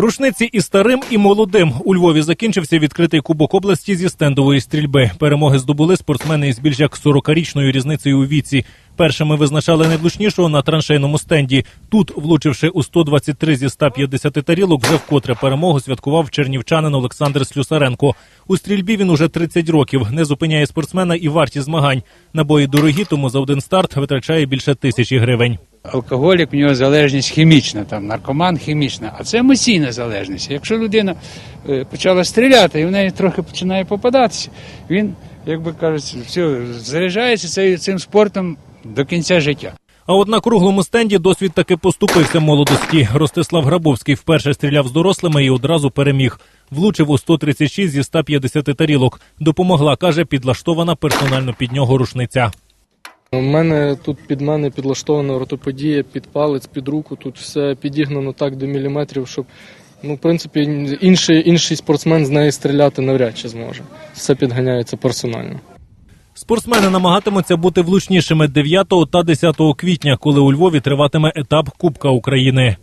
Рушниці і старим, і молодим. У Львові закінчився відкритий кубок області зі стендової стрільби. Перемоги здобули спортсмени із більш як 40-річною різницею у віці. Першими визначали найвлучнішого на траншейному стенді. Тут, влучивши у 123 зі 150 тарілок, вже вкотре перемогу святкував чернівчанин Олександр Слюсаренко. У стрільбі він уже 30 років. Не зупиняє спортсмена і варті змагань. Набої дорогі, тому за один старт витрачає більше тисячі гривень. Алкоголік в нього залежність хімічна, там наркоман хімічна, а це емоційна залежність. Якщо людина е, почала стріляти і в неї трохи починає попадатися, він, як би кажуть, все, заряджається цим спортом до кінця життя. А от на круглому стенді досвід таки поступився молодості. Ростислав Грабовський вперше стріляв з дорослими і одразу переміг. Влучив у 136 зі 150 тарілок. Допомогла, каже, підлаштована персонально під нього рушниця. У мене тут під мене підлаштована ортопедія, під палець, під руку. Тут все підігнано так до міліметрів, щоб ну, в принципі, інший, інший спортсмен з неї стріляти навряд чи зможе. Все підганяється персонально. Спортсмени намагатимуться бути влучнішими 9 та 10 квітня, коли у Львові триватиме етап Кубка України.